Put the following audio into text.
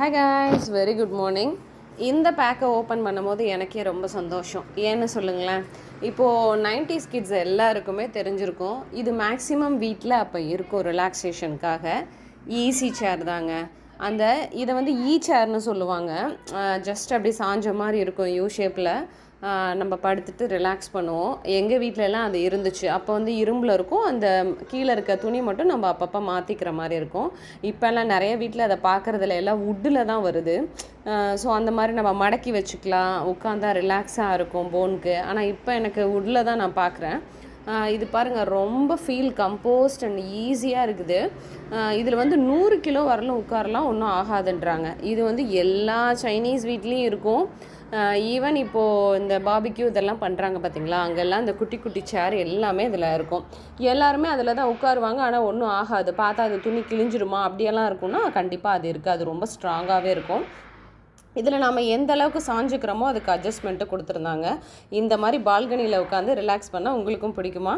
Hi guys very good morning இந்த பேக்கை open பண்ணும்போது எனக்கே ரொம்ப சந்தோஷம். ஏன்னு சொல்லுங்களேன். இப்போது நைன்டிஸ் கிட்ஸ் எல்லாருக்குமே தெரிஞ்சிருக்கும். இது மேக்ஸிமம் வீட்டில் அப்போ இருக்கும் ரிலாக்ஸேஷனுக்காக ஈஸி சேர் தாங்க. அந்த இதை வந்து e ஈ சேர்னு சொல்லுவாங்க. ஜஸ்ட் அப்படி சாஞ்ச மாதிரி இருக்கும் யூ ஷேப்பில் நம்ம படுத்துட்டு ரிலாக்ஸ் பண்ணுவோம். எங்கள் வீட்டிலலாம் அது இருந்துச்சு. அப்போ வந்து இரும்பில் இருக்கும். அந்த கீழே இருக்க துணி மட்டும் நம்ம அப்பப்போ மாற்றிக்கிற மாதிரி இருக்கும். இப்போல்லாம் நிறைய வீட்டில் அதை பார்க்குறதுல எல்லாம் வுட்டில் தான் வருது. ஸோ அந்த மாதிரி நம்ம மடக்கி வச்சுக்கலாம். உட்காந்தா ரிலாக்ஸாக இருக்கும் போனுக்கு ஆனால் இப்போ எனக்கு வுட்டில் தான் நான் பார்க்குறேன். இது பாருங்கள் ரொம்ப ஃபீல் கம்போஸ்ட் அண்ட் ஈஸியாக இருக்குது. இதில் வந்து நூறு கிலோ வரலும் உட்காரலாம் ஒன்றும் ஆகாதுன்றாங்க. இது வந்து எல்லா சைனீஸ் வீட்லேயும் இருக்கும். ஈவன் இப்போது இந்த பாபிக்யூ இதெல்லாம் பண்ணுறாங்க பார்த்தீங்களா அங்கெல்லாம் இந்த குட்டி குட்டி சேர் எல்லாமே இதில் இருக்கும். எல்லாருமே அதில் தான் உட்காருவாங்க ஆனால் ஒன்றும் ஆகாது. பார்த்தா அது துணி கிழிஞ்சிருமா அப்படியெல்லாம் இருக்கும்னா கண்டிப்பாக அது இருக்குது அது ரொம்ப ஸ்ட்ராங்காகவே இருக்கும். இதில் நாம் எந்த அளவுக்கு சாஞ்சுக்கிறோமோ அதுக்கு அட்ஜஸ்ட்மெண்ட்டு கொடுத்துருந்தாங்க. இந்த மாதிரி பால்கனியில் உட்காந்து ரிலாக்ஸ் பண்ணால் உங்களுக்கும் பிடிக்குமா?